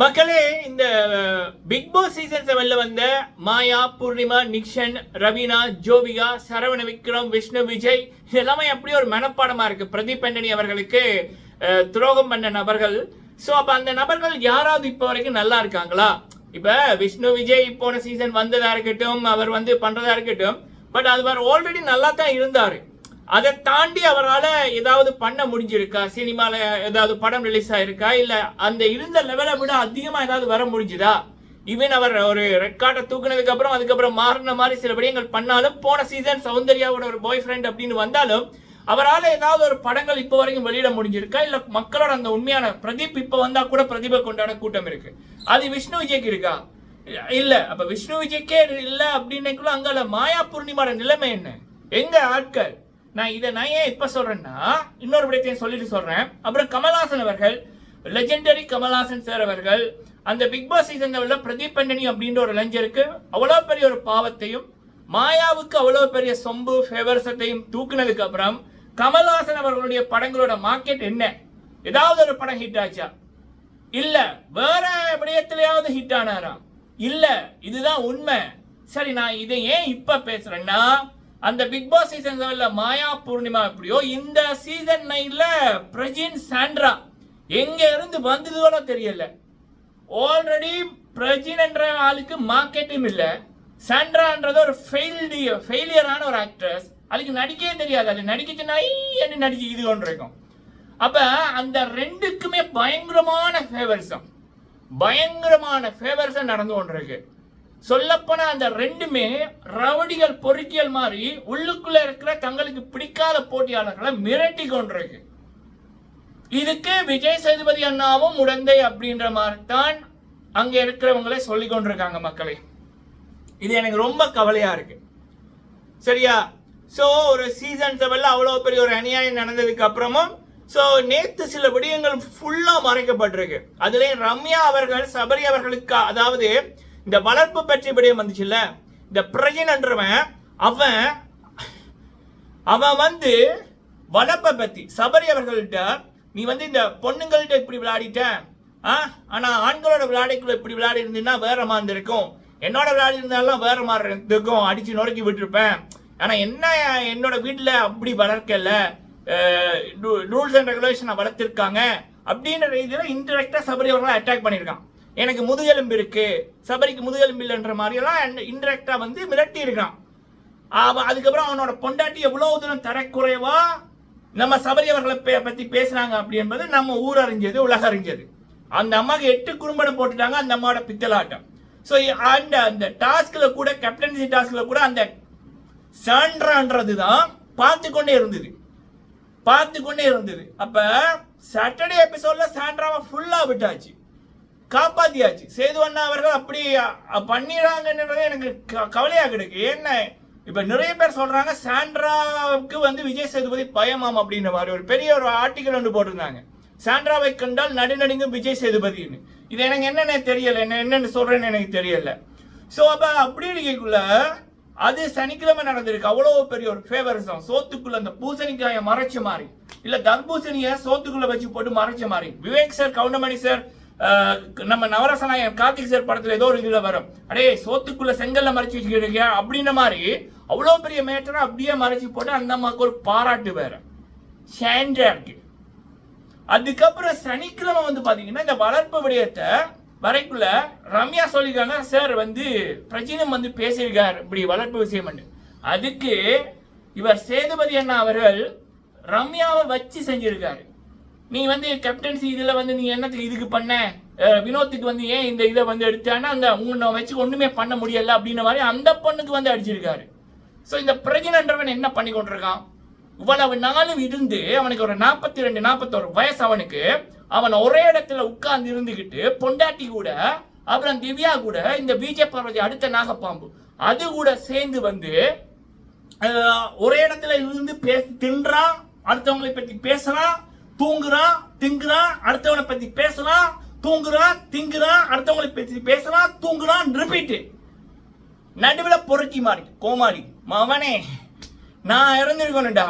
மக்களே இந்த big Boss season செவன்ல வந்த மாயா பூர்ணிமா நிக்ஷன் ரவீனா ஜோவிகா சரவண விக்ரம் விஷ்ணு விஜய் இது எல்லாமே அப்படியே ஒரு மனப்பாடமா இருக்கு. பிரதீப் ஆண்டனி அவர்களுக்கு துரோகம் பண்ண நபர்கள். ஸோ அப்ப அந்த நபர்கள் யாராவது இப்போ வரைக்கும் நல்லா இருக்காங்களா? இப்ப விஷ்ணு விஜய் போன சீசன் வந்ததா இருக்கட்டும் அவர் வந்து பண்றதா இருக்கட்டும் பட் அது ஆல்ரெடி நல்லா தான் இருந்தாரு. அதை தாண்டி அவரால் ஏதாவது பண்ண முடிஞ்சிருக்கா? சினிமாவில் ஏதாவது படம் ரிலீஸ் ஆயிருக்கா? இல்லை அந்த இருந்த லெவலை விட அதிகமாக ஏதாவது வர முடிஞ்சுதா? ஈவன் அவர் ஒரு ரெட் கார்டை தூக்குனதுக்கு அப்புறம் அதுக்கப்புறம் மாறின மாதிரி சில விடயங்கள் பண்ணாலும் போன சீசன் சௌந்தர்யாவோட ஒரு பாய் ஃப்ரெண்ட் அப்படின்னு வந்தாலும் அவரால் ஏதாவது ஒரு படங்கள் இப்போ வரைக்கும் வெளியிட முடிஞ்சிருக்கா? இல்லை மக்களோட அந்த உண்மையான பிரதீப் இப்போ வந்தால் கூட பிரதீபை கொண்டாட கூட்டம் இருக்கு. அது விஷ்ணு விஜய்க்கு இருக்கா? இல்லை. அப்போ விஷ்ணு விஜய்க்கே இல்லை அப்படின்னக்குள்ள அங்கால மாயா பூர்ணிமாவோட நிலைமை என்ன? எங்க ஆட்கள்? நான் இதை நான் ஏன் இப்போ சொல்கிறேன்னா இன்னொரு விடயத்தையும் சொல்லிட்டு சொல்கிறேன் அப்புறம் கமல்ஹாசன் அவர்கள் லெஜெண்டரி கமல்ஹாசன் சார் அவர்கள் அந்த பிக் பாஸ் உள்ள பிரதீப் பண்டனி அப்படின்ற ஒரு லஞ்சருக்கு அவ்வளோ பெரிய ஒரு பாவத்தையும் மாயாவுக்கு அவ்வளோ பெரிய சொம்பு ஃபேவர்ஸத்தையும் தூக்குனதுக்கு அப்புறம் கமல்ஹாசன் அவர்களுடைய படங்களோட மார்க்கெட் என்ன? ஏதாவது ஒரு படம் ஹிட் ஆச்சா? இல்ல. வேற விடயத்திலேயாவது ஹிட் ஆனாரா? இல்ல. இதுதான் உண்மை. சரி நான் இதை ஏன் இப்ப பேசுறேன்னா அந்த பிக் பாஸ் சீசன் செவன்ல மாயா பூர்ணிமா எப்படியோ இந்த சீசன் நைன்ல பிரஜின் சாண்ட்ரா எங்க இருந்து வந்ததுகளோ தெரியல. ஆல்ரெடி பிரஜின் என்ற ஆளுக்கு மார்க்கெட்டும் இல்லை. சாண்ட்ரான்றது ஒரு ஃபெயில்டு ஃபெயிலியரான ஒரு ஆக்ட்ரஸ் அதுக்கு நடிக்கவே தெரியாது. அது நடிக்கிச்சுன்னா என்ன நடிச்சு இது கொண்டு இருக்கும். அப்ப அந்த ரெண்டுக்குமே பயங்கரமான ஃபேவர்ஸம் பயங்கரமான ஃபேவர்ஸம் நடந்து கொண்டிருக்கு. சொல்லப்போனா அந்த ரெண்டுமே ரவடிகள் பொறுக்கியல் மாதிரி உள்ளுக்குள்ள இருக்கிற தங்களுக்கு பிடிக்காத போட்டியாளர்களை மிரட்டி கொண்டிருக்கு. இதுக்கு விஜய் சேதுபதி அண்ணாவும் உடந்தை அப்படின்ற மாதிரி தான் அங்கே இருக்கிறவங்களே சொல்லி கொண்டிருக்காங்க மக்களே. இது எனக்கு ரொம்ப கவலையா இருக்கு. சரியா? ஸோ ஒரு சீசன் செவன்ல அவ்வளோ பெரிய ஒரு அநியாயம் நடந்ததுக்கு அப்புறமும் ஸோ நேத்து சில விடயங்கள் ஃபுல்லாக மறைக்கப்பட்டிருக்கு. அதுலேயும் ரம்யா அவர்கள் சபரி அவர்களுக்கு அதாவது இந்த வளர்ப்பு பற்றி விடயம் வந்துச்சுல்ல இந்த பிரஜனன்றவன் அவன் அவன் வந்து வளர்ப்பை பத்தி சபரி அவர்கள்ட்ட நீ வந்து இந்த பொண்ணுங்கள்ட்ட இப்படி விளையாடிட்ட? ஆ? ஆனா ஆண்களோட விளையாடிக்குள்ள இப்படி விளையாடி இருந்தீங்கன்னா வேற மாதிரி இருக்கும். என்னோட விளையாடி இருந்தாலும் வேற மாதிரி இருக்கும். அடிச்சு நொறுக்கி விட்டுருப்பேன். ஆனா என்ன என்னோட வீட்டுல அப்படி வளர்க்கல? ரூல்ஸ் அண்ட் ரெகுலேஷனை வளர்த்துருக்காங்க. அப்படின்ற ரீதியில் இன்டெரக்டா சபரி அவர்களை அட்டாக் பண்ணியிருக்கான். எனக்கு முதுகெலும்பு இருக்கு சபரிக்கு முதுகெலும்பு இல்லைன்ற மாதிரியெல்லாம் இன்டெரக்டா வந்து மிரட்டி இருக்கான் அவன் அதுக்கப்புறம் அவனோட பொண்டாட்டி எவ்வளவு தூரம் தரக்குறைவா? நம்ம சபரி அவர்களை பே- பத்தி பேசுனாங்க அப்படி என்பது நம்ம ஊர் அறிஞ்சது உலக அறிஞ்சது. அந்த அம்மாவுக்கு எட்டு குறும்படம் போட்டுட்டாங்க அந்த அம்மாவோட பித்தலாட்டம். ஸோ அந்த அந்த டாஸ்கில் கூட கேப்டன்சி டாஸ்கில் கூட அந்த சான்றான்றது தான் பார்த்து கொண்டே இருந்தது. பார்த்து கொண்டே இருந்தது. அப்போ சாட்டர்டே எபிசோடில் சாண்ட்ராவை ஃபுல்லாக விட்டாச்சு. காப்பாத்தியாச்சு. சேது அண்ணா அவர்கள் அப்படி பண்ணிடுறாங்கன்றது எனக்கு க- இருக்கு. என்ன இப்ப நிறைய பேர் சொல்றாங்க சாண்ட்ராவுக்கு வந்து விஜய் சேதுபதி பயமாம் அப்படின்ற மாதிரி ஒரு பெரிய ஒரு ஆர்டிக்கல் ஒன்று போட்டிருந்தாங்க. சாண்ட்ராவை கண்டால் நடுநடுங்கும் விஜய் சேதுபதினு இது எனக்கு என்னென்ன தெரியல. என்ன என்னென்னு சொல்றேன்னு எனக்கு தெரியல. ஸோ அப்ப அப்படி இருக்கக்குள்ள அது சனிக்கிழமை நடந்திருக்கு. அவ்வளோ பெரிய ஒரு ஃபேவரிசம் சோத்துக்குள்ள அந்த பூசணிக்காயை மறைச்ச மாதிரி இல்ல தர்பூசணியை சோத்துக்குள்ள வச்சு போட்டு மறைச்ச மாதிரி விவேக் சார் கவுண்டமணி சார் நம்ம நவரசநாயகன் கார்த்திக் சார் படத்துல ஏதோ ஒரு இதுல வரும். அடே சோத்துக்குள்ள செங்கல்ல மறைச்சு வச்சுக்கிறீங்க அப்படின்ற மாதிரி அவ்வளோ பெரிய மேட்டரை அப்படியே மறைச்சு போட்டு அந்த அம்மாவுக்கு ஒரு பாராட்டு வேற. ஷேண்டா இருக்கு. அதுக்கப்புறம் சனிக்கிழமை வந்து பாத்தீங்கன்னா இந்த வளர்ப்பு விடயத்தை வரைக்குள்ள ரம்யா சொல்லியிருக்காங்க. சார் வந்து பிரச்சினம் வந்து பேசியிருக்கார் இப்படி வளர்ப்பு விஷயம் அதுக்கு இவர் சேதுபதி அண்ணா அவர்கள் ரம்யாவை வச்சு செஞ்சிருக்காரு. நீ வந்து கேப்டன்சி இதில் வந்து நீ என்னத்துக்கு இதுக்கு பண்ண? வினோத்துக்கு வந்து ஏன் இந்த இதை வந்து எடுத்தான்னா அந்த உன்னை வச்சு ஒன்றுமே பண்ண முடியல அப்படின்ற மாதிரி அந்த பொண்ணுக்கு வந்து அடிச்சிருக்காரு. ஸோ இந்த பிரஜனன்றவன் என்ன பண்ணி கொண்டிருக்கான்? இவ்வளவு நாளும் இருந்து அவனுக்கு ஒரு நாற்பத்தி ரெண்டு நாற்பத்தோரு வயசு அவனுக்கு. அவன் ஒரே இடத்துல உட்கார்ந்து இருந்துக்கிட்டு பொண்டாட்டி கூட அப்புறம் திவ்யா கூட இந்த பிஜே பார்வதி அடுத்த நாகப்பாம்பு அது கூட சேர்ந்து வந்து ஒரே இடத்துல இருந்து பேசி தின்றான் அடுத்தவங்களை பற்றி பேசுறான் தூங்குறான் திங்குறான் அடுத்தவனை பத்தி பேசுறான் தூங்குறான் திங்குறான் அடுத்தவங்களை பத்தி பேசுறான் தூங்குறான் ரிப்பீட்டு நடுவில் பொறுக்கி மாறி கோமாளி மவனே நான் இறந்துருக்கணும்டா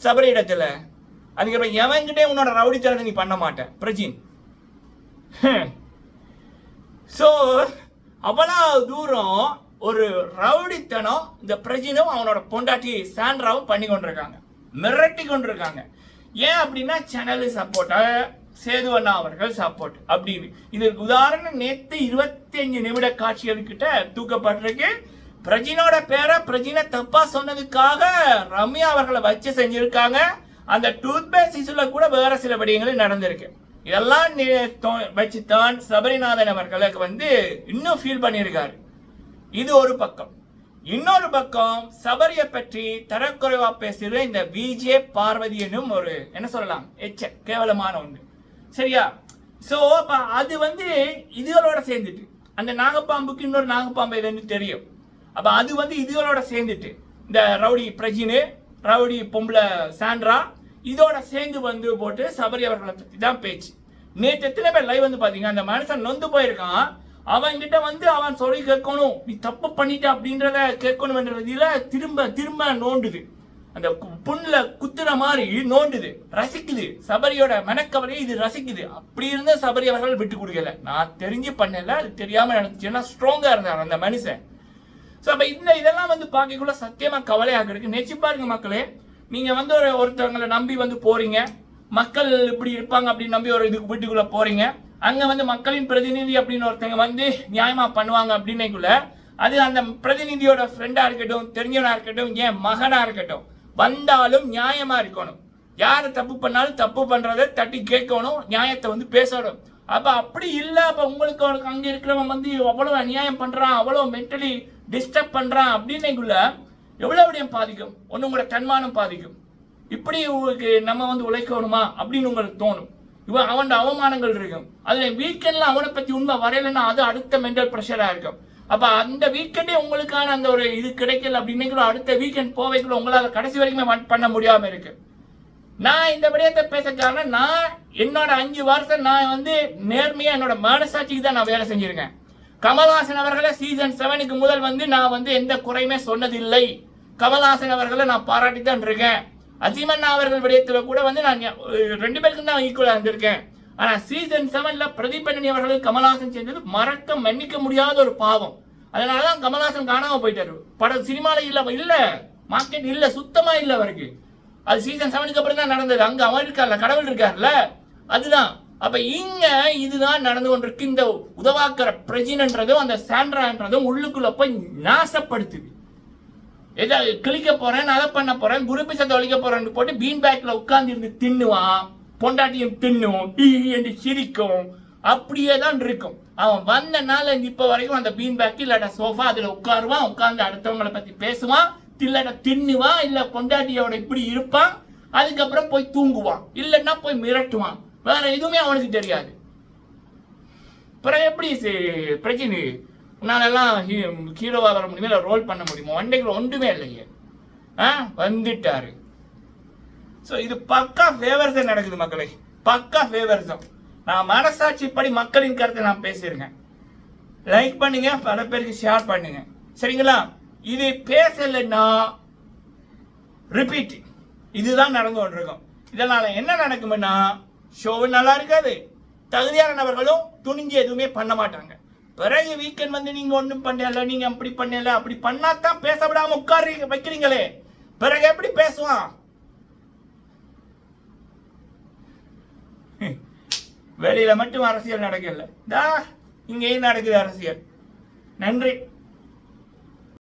சபரி இடத்துல. அதுக்கப்புறம் எவன்கிட்டே உன்னோட ரவுடித்தனத்தை நீ பண்ண மாட்டேன் பிரஜின். ஸோ அவ்வளோ தூரம் ஒரு ரவுடித்தனம் இந்த பிரஜினும் அவனோட பொண்டாட்டி சாண்ட்ராவும் பண்ணி கொண்டிருக்காங்க மிரட்டி கொண்டிருக்காங்க ஏன் அப்படின்னா சேனல் சப்போர்ட்டா சேதுவண்ணா அவர்கள் சப்போர்ட் அப்படின்னு இதற்கு உதாரணம் நேற்று இருபத்தி அஞ்சு நிமிட காட்சிகள் கிட்ட தூக்கப்பட்டிருக்கு. பிரஜினோட பேரை பிரஜினை தப்பா சொன்னதுக்காக ரம்யா அவர்களை வச்சு செஞ்சிருக்காங்க. அந்த டூத் பேஸ்ட் இசுல கூட வேற சில விடயங்கள் நடந்திருக்கு. இதெல்லாம் வச்சுத்தான் சபரிநாதன் அவர்களுக்கு வந்து இன்னும் ஃபீல் பண்ணியிருக்காரு. இது ஒரு பக்கம். இன்னொரு பக்கம் சபரியை பற்றி தரக்குறைவா பேசுகிற இந்த விஜே பார்வதினும் ஒரு என்ன சொல்லலாம் எச்ச கேவலமான ஒன்று. சரியா? ஸோ அப்போ அது வந்து இதுகளோட சேர்ந்துட்டு அந்த நாகப்பாம்புக்கு இன்னொரு நாகப்பாம்பு இதுன்னு தெரியும். அப்போ அது வந்து இதுகளோட சேர்ந்துட்டு இந்த ரவுடி பிரஜினு ரவுடி பொம்பளை சாண்ட்ரா இதோட சேர்ந்து வந்து போட்டு சபரி அவர்களை பற்றி தான் பேச்சு. நேற்று எத்தனை பேர் லைவ் வந்து பார்த்தீங்க அந்த மனுஷன் நொந்து போயிருக்கான். அவன் கிட்ட வந்து அவன் சொல்லி கேட்கணும். நீ தப்பு பண்ணிட்ட அப்படின்றத கேட்கணும்ன்றதுல திரும்ப திரும்ப நோண்டுது. அந்த புண்ணில் குத்துற மாதிரி நோண்டுது. ரசிக்குது. சபரியோட மனக்கவலையை இது ரசிக்குது. அப்படி இருந்த சபரி அவர்கள் விட்டு கொடுக்கல. நான் தெரிஞ்சு பண்ணல. அது தெரியாம நடந்துச்சுன்னா ஸ்ட்ராங்கா இருந்தார் அந்த மனுஷன். ஸோ அப்போ இந்த இதெல்லாம் வந்து பார்க்கக்குள்ள சத்தியமா கவலையாக இருக்கு நெச்சு பாருங்க மக்களே. நீங்க வந்து ஒரு ஒருத்தவங்களை நம்பி வந்து போறீங்க. மக்கள் இப்படி இருப்பாங்க அப்படின்னு நம்பி ஒரு இதுக்கு வீட்டுக்குள்ள போறீங்க. அங்க வந்து மக்களின் பிரதிநிதி அப்படின்னு ஒருத்தங்க வந்து நியாயமா பண்ணுவாங்க அப்படின்னைக்குள்ள அது அந்த பிரதிநிதியோட ஃப்ரெண்டா இருக்கட்டும் தெரிஞ்சவனா இருக்கட்டும் ஏன் மகனா இருக்கட்டும் வந்தாலும் நியாயமா இருக்கணும். யார் தப்பு பண்ணாலும் தப்பு பண்றதை தட்டி கேட்கணும் நியாயத்தை வந்து பேசணும். அப்ப அப்படி இல்லை அப்ப உங்களுக்கு அவனுக்கு அங்க இருக்கிறவன் வந்து அவ்வளவு அநியாயம் பண்றான் அவ்வளவு மென்டலி டிஸ்டர்ப் பண்றான் அப்படின்னைக்குள்ள எவ்வளவு விடயம் பாதிக்கும்? ஒன்று உங்களோட தன்மானம் பாதிக்கும். இப்படி உங்களுக்கு நம்ம வந்து உழைக்கணுமா அப்படின்னு உங்களுக்கு தோணும். இவன் அவன் அவமானங்கள் இருக்கும். அதில் வீக்கெண்ட்ல அவனை பற்றி உண்மை வரையலைன்னா அது அடுத்த மென்டல் ப்ரெஷராக இருக்கும். அப்போ அந்த வீக்கெண்டே உங்களுக்கான அந்த ஒரு இது கிடைக்கல அப்படின்னைக்குள்ள அடுத்த வீக்கெண்ட் போவைக்குள்ள உங்களால் கடைசி வரைக்குமே பண்ண முடியாமல் இருக்கு. நான் இந்த விடயத்தை பேச காரணம் நான் என்னோட அஞ்சு வருஷம் நான் வந்து நேர்மையாக என்னோட மனசாட்சிக்கு தான் நான் வேலை செஞ்சிருக்கேன். கமல்ஹாசன் அவர்களை சீசன் செவனுக்கு முதல் வந்து நான் வந்து எந்த குறையுமே சொன்னதில்லை. கமல்ஹாசன் அவர்களை நான் பாராட்டி தான் இருக்கேன். அசிமண்ணா அவர்கள் விடயத்தில் கூட வந்து நான் ரெண்டு பேருக்கும் தான் ஈக்குவலாக இருந்திருக்கேன். ஆனால் சீசன் செவன்ல பிரதீப் அவர்கள் கமல்ஹாசன் செஞ்சது மறக்க மன்னிக்க முடியாத ஒரு பாவம். அதனாலதான் கமல்ஹாசன் காணாம போயிட்டாரு. படம் சினிமாவில் இல்லை இல்லை மார்க்கெட் இல்லை சுத்தமாக இல்லை அவருக்கு. அது சீசன் செவனுக்கு அப்புறம் தான் நடந்தது. அங்கே அவன் இருக்கார்ல கடவுள் இருக்கார்ல அதுதான். அப்போ இங்கே இதுதான் நடந்து கொண்டிருக்கு இந்த உதவாக்கிற பிரஜினன்றதும் அந்த சாண்ட்ரான்றதும் உள்ளுக்குள்ள போய் நாசப்படுத்துது. எதை கிளிக்க போறேன் அதை பண்ண போறேன் குருபிசத்தை ஒழிக்க போறேன்னு போட்டு பீன் பேக்ல உட்கார்ந்து இருந்து தின்னுவான் பொண்டாட்டியும் தின்னும் டீ என்று சிரிக்கும். அப்படியே தான் இருக்கும். அவன் வந்த நாள் இப்ப வரைக்கும் அந்த பீன் பேக் இல்லாட்ட சோஃபா அதுல உட்காருவான் உட்கார்ந்து அடுத்தவங்களை பத்தி பேசுவான் இல்லாட்ட தின்னுவான் இல்ல பொண்டாட்டியோட இப்படி இருப்பான் அதுக்கப்புறம் போய் தூங்குவான் இல்லைன்னா போய் மிரட்டுவான். வேற எதுவுமே அவனுக்கு தெரியாது. அப்புறம் எப்படி பிரச்சனை? உன்னாலெல்லாம் ஹீ- ஹீரோவாக வர முடியுமா? இல்லை ரோல் பண்ண முடியுமா? ஒன்றைக்கு ஒன்றுமே இல்லையே ஆ? வந்துட்டார். ஸோ இது பக்கா ஃபேவர்ஸ் நடக்குது மக்களே. பக்கா ஃபேவர்ஸம் நான் மனசாட்சிப்படி மக்களின் கருத்தை நான் பேசியிருக்கேன். லைக் பண்ணுங்க பல பேருக்கு ஷேர் பண்ணுங்க. சரிங்களா? இது பேசலைன்னா ரிப்பீட் இதுதான் நடந்து கொண்டிருக்கும். இதனால் என்ன நடக்கும்னா ஷோவும் நல்லா இருக்காது. தகுதியான நபர்களும் துணிஞ்சு எதுவுமே பண்ண மாட்டாங்க. பிறகு வீக்கெண்ட் வந்து நீங்க ஒன்றும் பண்ணல நீங்க அப்படி பண்ணல அப்படி பண்ணாதான் பேச விடாம உட்காரு வைக்கிறீங்களே. பிறகு எப்படி பேசுவான்? வெளியில மட்டும் அரசியல் நடக்கல. தா இங்கேயும் நடக்குது அரசியல். நன்றி.